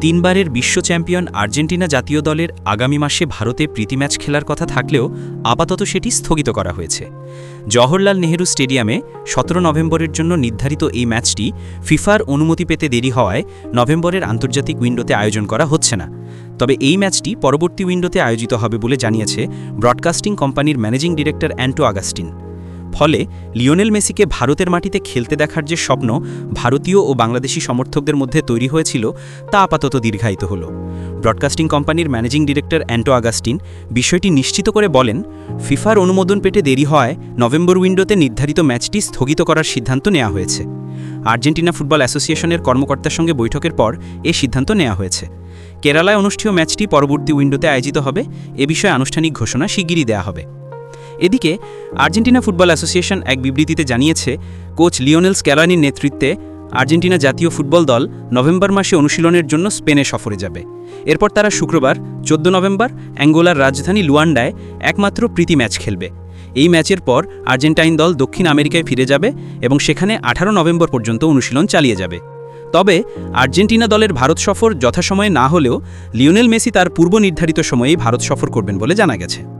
তিনবারের বিশ্ব champion Argentina জাতীয় দলের আগামী মাসে ভারতে প্রীতি ম্যাচ খেলার কথা থাকলেও আপাতত সেটি স্থগিত করা হয়েছে। জওহরলাল নেহেরু স্টেডিয়ামে সতেরো নভেম্বরের জন্য নির্ধারিত এই ম্যাচটি ফিফার অনুমতি পেতে দেরি হওয়ায় নভেম্বরের আন্তর্জাতিক উইন্ডোতে আয়োজন করা হচ্ছে না। তবে এই ম্যাচটি পরবর্তী উইন্ডোতে আয়োজিত হবে বলে জানিয়েছে ব্রডকাস্টিং কোম্পানির ম্যানেজিং ডিরেক্টর অ্যান্টো আগাস্টিন ফলে লিওনেল মেসিকে ভারতের মাটিতে খেলতে দেখার যে স্বপ্ন ভারতীয় ও বাংলাদেশি সমর্থকদের মধ্যে তৈরি হয়েছিল, তা আপাতত দীর্ঘায়িত হল। ব্রডকাস্টিং কোম্পানির ম্যানেজিং ডিরেক্টর অ্যান্টো আগাস্টিন বিষয়টি নিশ্চিত করে বলেন, ফিফার অনুমোদন পেতে দেরি হওয়ায় নভেম্বর উইন্ডোতে নির্ধারিত ম্যাচটি স্থগিত করার সিদ্ধান্ত নেওয়া হয়েছে। আর্জেন্টিনা ফুটবল অ্যাসোসিয়েশনের কর্মকর্তার সঙ্গে বৈঠকের পর এ সিদ্ধান্ত নেওয়া হয়েছে। কেরালায় অনুষ্ঠেয় ম্যাচটি পরবর্তী উইন্ডোতে আয়োজিত হবে, এ বিষয়ে আনুষ্ঠানিক ঘোষণা শিগগিরই দেওয়া হবে। এদিকে, আর্জেন্টিনা ফুটবল অ্যাসোসিয়েশন এক বিবৃতিতে জানিয়েছে, কোচ লিওনেল স্ক্যালানির নেতৃত্বে আর্জেন্টিনা জাতীয় ফুটবল দল নভেম্বর মাসে অনুশীলনের জন্য স্পেনে সফরে যাবে। এরপর তারা শুক্রবার, চোদ্দ নভেম্বর, অ্যাঙ্গোলার রাজধানী লুয়ান্ডায় একমাত্র প্রীতি ম্যাচ খেলবে। এই ম্যাচের পর আর্জেন্টাইন দল দক্ষিণ আমেরিকায় ফিরে যাবে এবং সেখানে আঠারো নভেম্বর পর্যন্ত অনুশীলন চালিয়ে যাবে। তবে, আর্জেন্টিনা দলের ভারত সফর যথাসময়ে না হলেও লিওনেল মেসি তার পূর্ব নির্ধারিত সময়েই ভারত সফর করবেন বলে জানা গেছে।